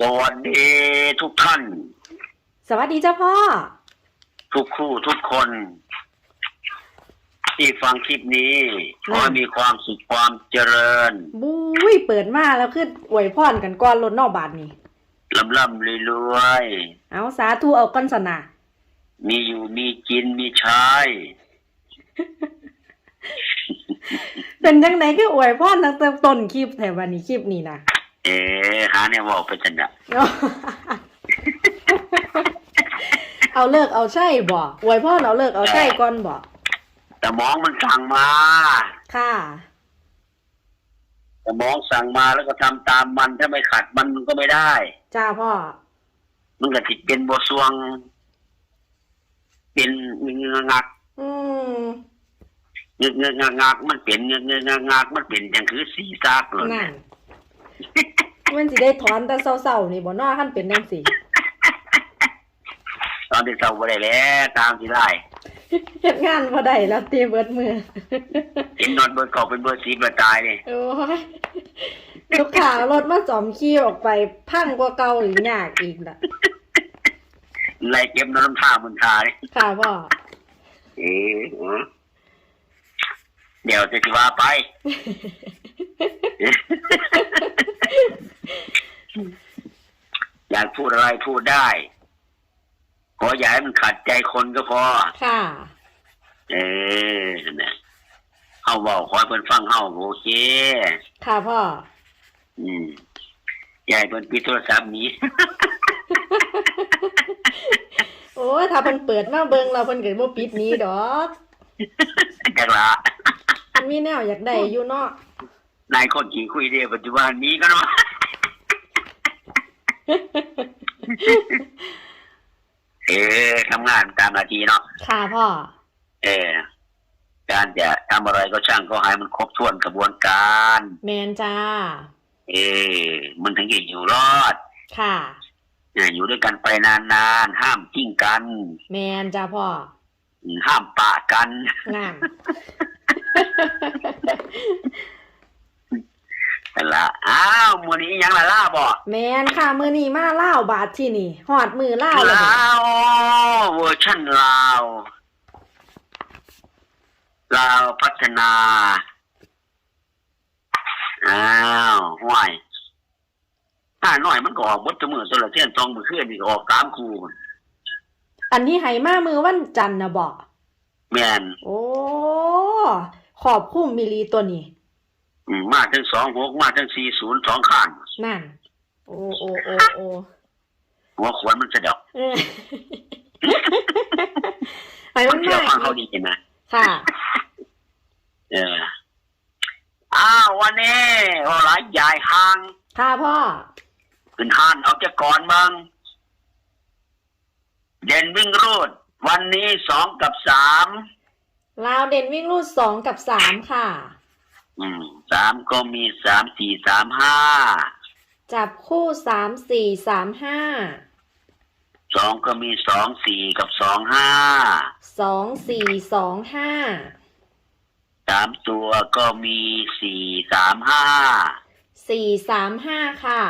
สวัสดีทุกท่าน สวัสดีเจ้าพ่อ ทุกคู่ทุกคน ที่ฟังคลิปนี้ขอให้มีความสุขความเจริญ บุ้ยเปิดมาแล้วคืออวยพรกันก่อนรถนอกบาทนี่ลำล่ำรวยเอาสาธุเอาก้อนสนะๆมีอยู่มีกินมีใช้เป็นจังไหนคืออวยพรตั้งแต่ต้นคลิปแต่วันนี้คลิปนี้นะ เอ๋หาเนี่ยบอกไปจันดะเอาเลิกเอาใช่บ่อวยพรเอาเลิกเอาใช่ก่อนบ่แต่มองมันสั่งมาค่ะแต่มองสั่งมาแล้วก็ทำตามมันถ้าไม่ขัดมันมันก็ไม่ได้ จ้าพ่อ มันก็ติดเป็นบทสวง เป็นเงืองักอืมเงือเงืองักงักมันเป็นเงือเงืองักงักมันเป็นอย่างคือสีซากเลยนั่น มันสิได้ถอนแต่เศร้าๆนี่บ่เนอขั้นเป็นจังสิตอนที่เศร้าไปได้แล้วตามที่ได้เฮ็ดงานบ่ได้แล้วเตรียมเบิดมือ เห็นนอนเบอร์เก่าเป็นเบอร์สีเบอร์ตายเลยโอ้ยลูกค้ารถมาจอมขี้ออกไปพังกว่าเก่าหรือยากอีกล่ะ ไล่เก็บน้ำท่าบนทาเลยค่ะพ่อเอ๊ะหือเดี๋ยวจะสิว่าไป อยากพูดอะไรพูดได้ขออย่าให้มันขัดใจคนก็พอ ค่ะ เออนะเฮาเว้าขอให้เพิ่นฟังเฮาโอเค ค่ะพ่อ อืมอย่าให้เพิ่นปิดโทรศัพท์หนี้ โอ้ยถ้าเพิ่นเปิดมาเบิ่งเราเพิ่นก็บ่ปิดหนี้ดอกจักละ มันมีแนวอยากได้อยู่เนาะ นายคนขี่คุยเดียวปัจจุบันนี้ก็เนาะเออทำงานตามหน้าที่เนาะ ค่ะพ่อ เออ การจะทำอะไรก็ช่างก็ให้มันครบถ้วนกระบวนการ แมนจ้า เออ มันถึงจะอยู่รอดค่ะเนี่ยอยู่ด้วยกันไปนานๆ ห้ามจิ้งกัน แมนจ้าพ่ออืมห้ามปะกันงา นแต่นละอ้าวมือนี้ยังละล่าบ่แมนค่ะมื้อนี้มาล่าวบาทที่นี่ฮอดมือล่าวแล้วลเด้อาวเวอร์ชันลาวลาวพัฒนา อ้าวห่วยถ้าน้อยมันก็ออกบดจมือโซลาเทียนจองมือเคลื่อนนี่ก็ออกตามครูอันที่ให้มามือวันจันทร์น่ะบ่แม่นโอ้ขอบคุ้มมิลีตัวนี้ อืมมาถึงสองหกมาถึงสี่ศูนย์สองข้างนั่น โอ้โอ้โอ้โอ้หัวขวานมันสะดอกเออไปมันเที่ยวมาฟังเขาอีดีกเห็นไหมค่ะ เออ อ้าววันนี้โอ้หลายยายห่าง ค่ะพ่อ ขึ้นทานเอาจะก่อนบ้างเด่นวิ่งรูด วันนี้สองกับสาม ลาวเด่นวิ่งรูดสองกับสามค่ะ อืมสามก็มีสามสี่สามห้าจับคู่สามสี่สามห้าสองก็มีสองสี่กับสองห้าสองสี่สองห้าสามตัวก็มีสี่สามห้าสี่สามห้าค่ะ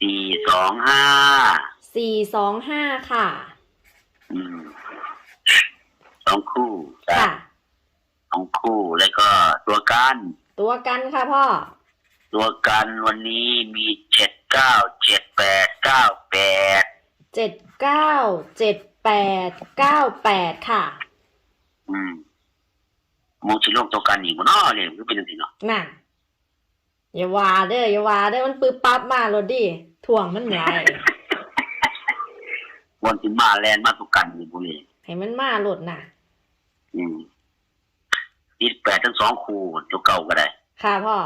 สี่สองห้าสี่สองห้าค่ะ อืมสองคู่ค่ะ สองคู่แล้วก็ตัวกัน ตัวกันค่ะพ่อ ตัวกันวันนี้มีเจ็ดเก้าเจ็ดแปดเก้าแปดเจ็ดเก้าเจ็ดแปดเก้าแปดค่ะ อืมมองชิโลกตัวกันอีกบ่เนาะเลยคือเป็นจังซี่เนาะน่ะอย่าว่าเด้ออย่าว่าเด้อมันปื๊บปั๊บมาโลดดิถ่วงมันไหลวันที่มาแลนด์มาตัวกันนี่บ่เลยให้มันมาโลดน่ะ อืม ติดแปดทั้งสองคู่ตัวเก่าก็ได้ ค่ะพ่อ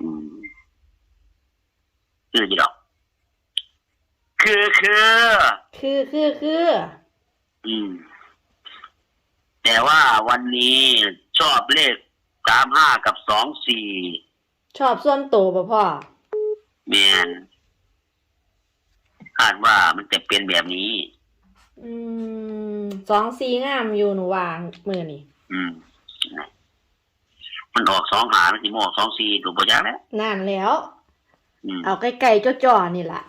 อืมคือจีดอก คือคือ คือคือคืออืม แต่ว่าวันนี้ชอบเลขสามห้ากับสองสี่ชอบส่วนโตวป่ะพ่อแมนคาดว่ามันจะเป็นแบบนี้ อืมสองสีงามอยู่หนูวางมือนี่ อืมมันออกสองหามันสิโมออกสองสี่ถูกปะจ๊ะแล้วนานแล้ว อืมเอาใกล้ๆจ่อๆนี่ล่ะ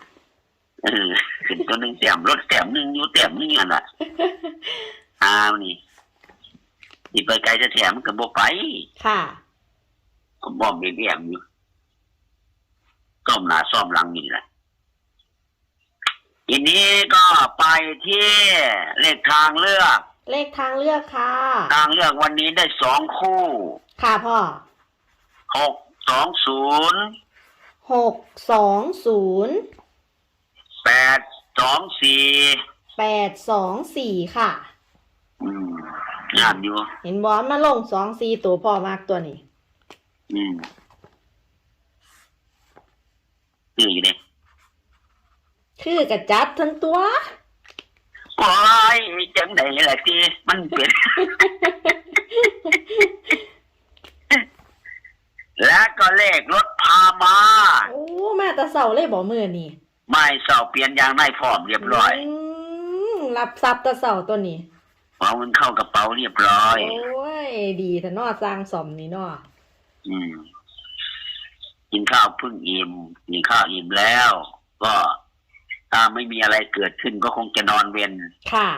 เออขึ้นตัวหนึ่งแต้มรถแต้มหนึ่งอยู่แต้มหนึงอันละอ้าวนี่สิไปไกลจะแถมนก็บ่ไปค่ะ ก็บ่มเบี้ยมอยู่ซ่อมหน้าซ่อมหลังนี่แหละทีนี้ก็ไปที่เลขทางเลือก เลขทางเลือกค่ะ ทางเลือกวันนี้ได้สองคู่ค่ะพ่อหกสองศูนย์หกสองศูนย์แปดสองสี่แปดสองสี่ค่ะ อืมงามอยู่ เห็นบอลมาลงสองสี่ตัวพ่อมากตัวนี้ อืมคืออยู่เนี่ยคือกระจัดทั้งตัว โอ้ยจังไดล่ะที่มันเป็นและก็เลขรถพามาโอ้แม่ตะเสาเลยบอกมือนี่ไม่เสาเปลี่ยนยางในพร้อมเรียบร้อยมรับซับตะเสาตัวนี้เอาเงินเข้ากระเป๋าเรียบร้อย โอ้ย ดีแต่นอสร้างสมนี่นออืมกินข้าวเพึ่งอิ่มกินข้าวอิ่มแล้ว ก็ ถ้าไม่มีอะไรเกิดขึ้นก็คงจะนอนเวียนค่ะ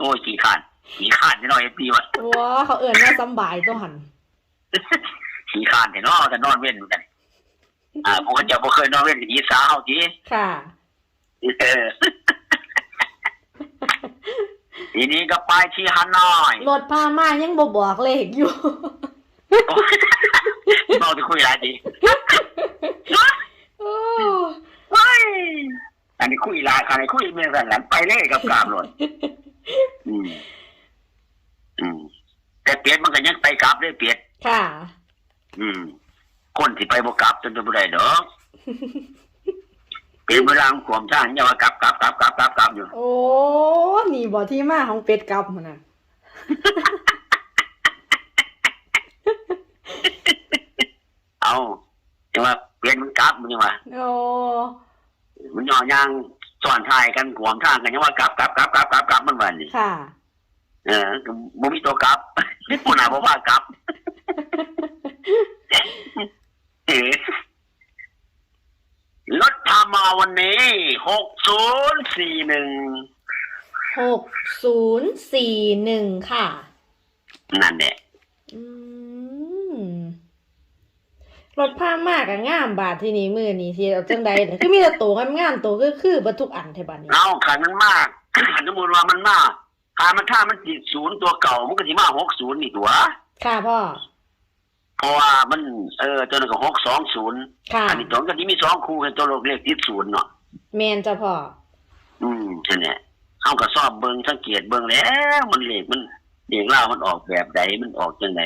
โอ้ยขี้ขาดขี้ขาดจะน้อยปีวะว้าเขาเอื่นว่าสำบายตัวหันขี้ขาดแต่นอจะนอนเวียนเหมือนกันอ่าผมก็จะบ่เคยนอนเวียนกับยีสาวจีค่ะเออทีนี้ก็ไปที่ฮานอยรถพามายังบ่บอกเลขอยู่โอ้ยเราจะคุยอะไรดี โอ้ ว้ายอั นนี้คุยลายอันนี้คุยเมื่อไหร่หลังไปเลยกับกราบรถอืมอืมแต่เปียดมันก็ยังไปกลับเลยเปียดค่ะ อืม คนที่ไปบ่กลับจนจะบ่ได้ดอกเป็นเวลาของขวมช่างอย่าว่ากลับกลับกลับกลับกลับกลับอยู่ โอ้ นี่บ่ที่มาของเป็ดกลับมันน่ะเอาจังว่าเปลี่ยนมันกลับมันจังว่าโอ้มัน ย่อยางสอนทายกันขวมทางกันยังว่ากลับกลับกลับกลับกลับกลับมันวันนี้ค่ะ เออก็บ่มีตัวกลับผู้หนาบอกว่ากลับเออรถพามาวันนี้หกศูนย์สี่หนึ่งหกศูนย์สี่หนึ่งค่ะ นั่นแหละอืม รถพามากอะงามบาทที่นี่มือนี่ที่เอาจังใดเนี่ยคือมีแต่ตัวงามๆตัวคือคือเบัทุกอันเทบัดนี้เอาขันมันมากสมมติว่ามันมากหามันถ้ามันติดศูนย์ตัวเก่ามันก็สิมาหกศูนย์นี่ตัวค่ะพ่อเพราะว่ามันเออตัวนึงก็หกสองศูนย์ค่ะอันนี้ตัวก็ที่มีสองคู่กันตัวเลขติดศูนย์เนาะแมนจ้ะพ่ออืมใช่เนี่ยเอากระสอบเบิงสังเกตเบิงแล้ว มันเลขมันเลขเล่ามันออกแบบใดมันออกจังได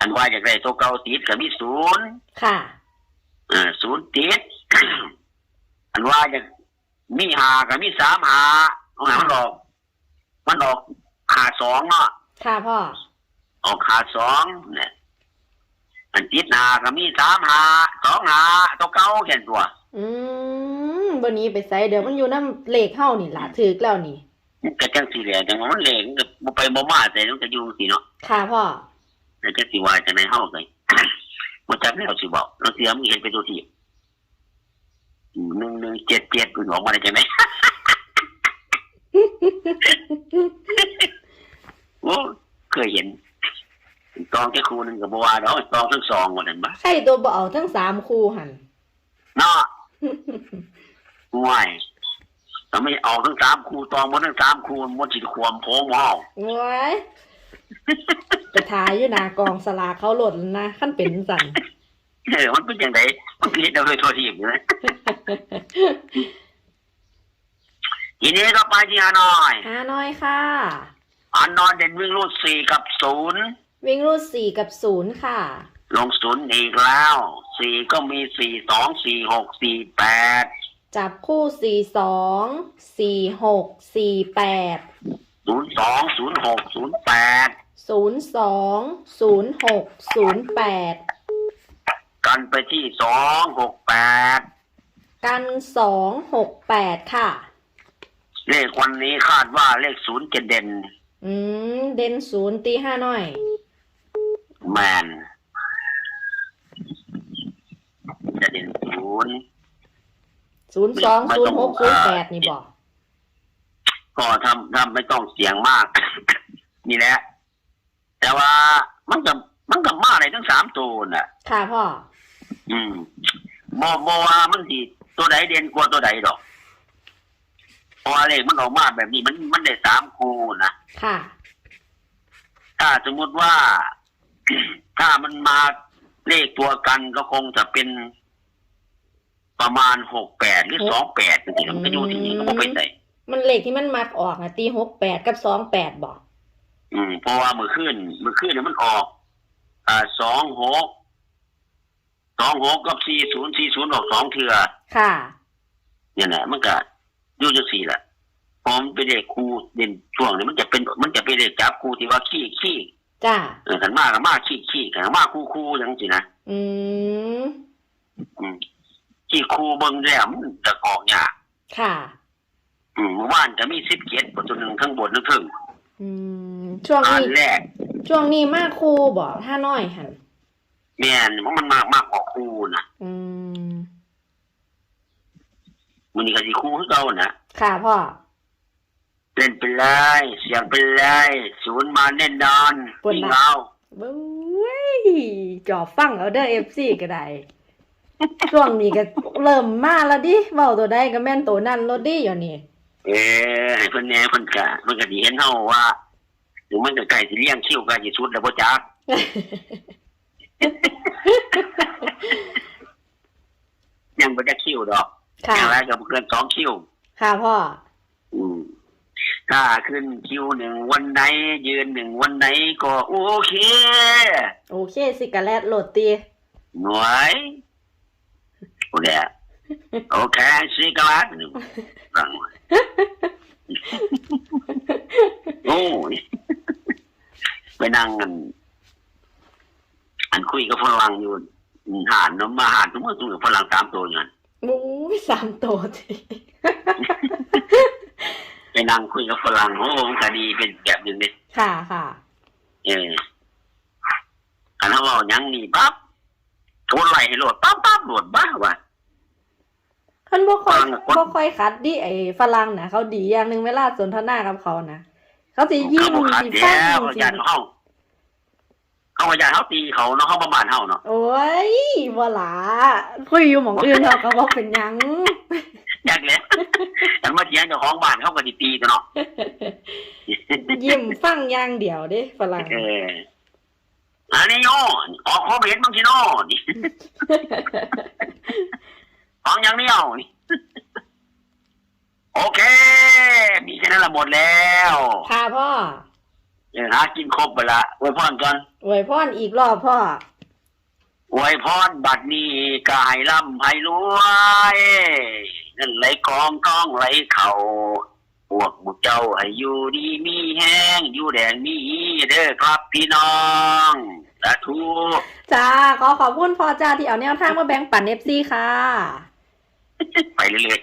อันว่าจากไรตัวเก่าติดก็มีศูนย์ค่ะเออศูนย์ติด อันว่าจากมีหาก็มีสามหาเอาหามันออกมันออกหาสองเนาะค่ะพ่อออกหาสองเนี่ยอันติดหาก็มีสามหาสองหาตัวเก่าแค่นตัว อืมวันนี้ไปใส่เดี๋ยวมันอยู่น้ำเลขเฮานี่ล่ะถือแล้วนี่มันก็จังสีเหลี่ยจังว่ามันเลขมันก็บ่ไปบ่มาแต่มันก็อยู่สิเนาะค่ะพ่อ แล้วจะสิว่าจังไดเฮาเลยบ่จักแล้วสิบอกเราเสียมึงเห็นไปตัวที่หนึ่งหนึ่งเจ็ดเจ็ดคุณออกมาได้จังไดโอ้เคยเห็นตองแค่ครูหนึงก็บ่ว่าดอกตองทั้งสองว่านั่นบ่ใช่ตัวบ่เอาทั้งสามคู่หันเนาะง่ายถ้าไม่ออกทั้งสามครูตองหมดทั้งสามครูมันสิความโพงหม้อโว้ย ไปทายอยู่หนากองสลากเขาโหลดแล้วนะขั้นเป็นสั่นเออมันเป็นจังไดมันผิดเอาเลยโทษทีอยู่นะทีนี้ก็ไปที่ฮานอยหาน้อยค่ะฮานอยเด่นวิ่งรูดสี่กับศูนย์วิ่งรูดสี่กับศูนย์ค่ะ ลงศูนย์อีกแล้วสี่ก็มีสี่สองสี่หกสี่แปดจับคู่สี่สองสี่หกสี่แปดศูนย์สองศูนย์หกศูนย์แปด ศูนย์สองศูนย์หกศูนย์แปดกันไปที่สองหกแปดกันสองหกแปดค่ะ เลขวันนี้คาดว่าเลขศูนย์จะเด่น อืม เด่นศูนย์ตีห้าน้อย แมนจะเด่นศูนย์ศูนย์สองศูนย์หกศูนย์แปดนี่บอกก็ทำทำไม่ต้องเสียงมาก นี่แหละ แต่ว่ามันกับมันกับมาอะไรทั้งสามตัวน่ะ ค่ะพ่อ อืมบอบว่ามันสิตัวใดเด่นกว่าตัวใดดอกเพราะว่าเลขมันออกมาแบบนี้มันมันได้สามคูนะค่ะ ถ้าสมมุติว่า ถ้ามันมาเลขตัวกันก็คงจะเป็นประมาณหกแปดหรือสองแปดจริงๆมันก็อยู่ที่นี่ก็บ่ไปใส่มันเลขที่มันมักออกนะตีหกแปดกับสองแปดบอก อืมเพราะว่ามือขึ้นมือขึ้นเนี่ยมันออก อ่าสองหกสองหกกับสี่ศูนย์สี่ศูนย์ออกสองเทือค่ะเนี่ยแหละมันก็อยู่จังสี่แหละผมเป็นเด็กครูเด่นช่วงนี้มันจะเป็น มันจะเป็นเด็กจับครูที่ว่าขี้ขี้จ้าเออขันมากกับมากขี้ขี้ขันมากคู่คู่อย่างสินะอืมอืมขี้ครูเบิ่งแล้วมันจะออกยากค่ะ อืมเมื่อวานจะมีสิบเจ็ดตัวหนึ่งข้างบนนึงถึง อืมช่วงอันี้นแรกช่วงนี้มากครูบอกถ้าน้อยหันแม่นมันมากมากกว่าครูนะอืมมันนี่ก็สิครูคือเก่านะค่ะพ่อเล่นไปเลยเสียงไปเลยศูนย์มาแน่นอนวิ่งเอาเบ้ยจอบฟังเอาเด้อเอฟซีก็ได้ช่วงนี้ก็เริ่มมาแล้วดิเว้าตัวใดก็แม่นตัวนั่นรถดิอยู่นี่ เออให้เพิ่นแหน่เพิ่นกะมันก็สิเห็นเฮาว่าถึงมันก็ใกล้สิเลี้ยงคิวใกล้สิสุดแล้วบ่จักยังบ่ได้คิวดอกค่ะ อย่างไรก็บ่เกินสองคิว ค่ะพ่อ อืมถ้าขึ้นคิวหนึ่งวันไหน ยืนหนึ่งวันไหนก็โอเค โอเค สิกะแลตโหลดตีหน่วยโอ้เดะโอเคสิกลัด หนึ่งฟังไว้โอ้ยไปนั่งกันอันคุยกับฝรั่งอยู่หานน้ำมาหานทุกเมื่อตัวกับฝรั่งตามตัวอย่างนั้นโอ้ยสามตัวทีไปนั่งคุยกับฝรั่งโอ้มันก็ดีเป็นแบบหนึ่งเลยค่ะค่ะเอออันนั้นว่ายังนี่ปั๊บโทนไหลให้โหลดปั๊บปั๊บโหลดบ้าว่ะ เพิ่นบ่ค่อยฟังอะคนบ่ค่อยคัดดิไอ้ฝรั่งน่ะ เขาดีอย่างหนึงเวลาสนทนากับเขานะเขาสิยิ้มเขาขาดสิแย่ฟังเขาสิอยากเขาเขาอยากเขาตีเขาเนาะเขาประบานเขาเนาะโอ้ยบ่หลาคุยอยู่หม่องอื่นเขาก็บ่เป็นหยัง อยากเลยแต่มาเถียงเจ้าของบ้านเขาก็ดีตีกันเนาะยิ้มฟังอย่างเดียวเด้ฝรั่งเอออันนี้โยออกความเห็นบางทีโน่นี่ ฟังอย่างเดียวนี่โอเค มีแค่นั้นละหมดแล้วค่ะพ่อเออหากินครบไปละไว้พรกันอวยพรอีกรอบพ่ออวยพรบัดนี้กายร่ำให้รวยเงินไหลกองกองไหลเข่าพวกหมุเจ้าให้อยู่ดีมีแห้ง อยู่แดงมีเด้อครับพี่น้องสาธุจ้าขอขอบคุณพ่อจ้าที่เอาแนวทางมาแบ่งปัน FC ค่ะ ไปเรื่อย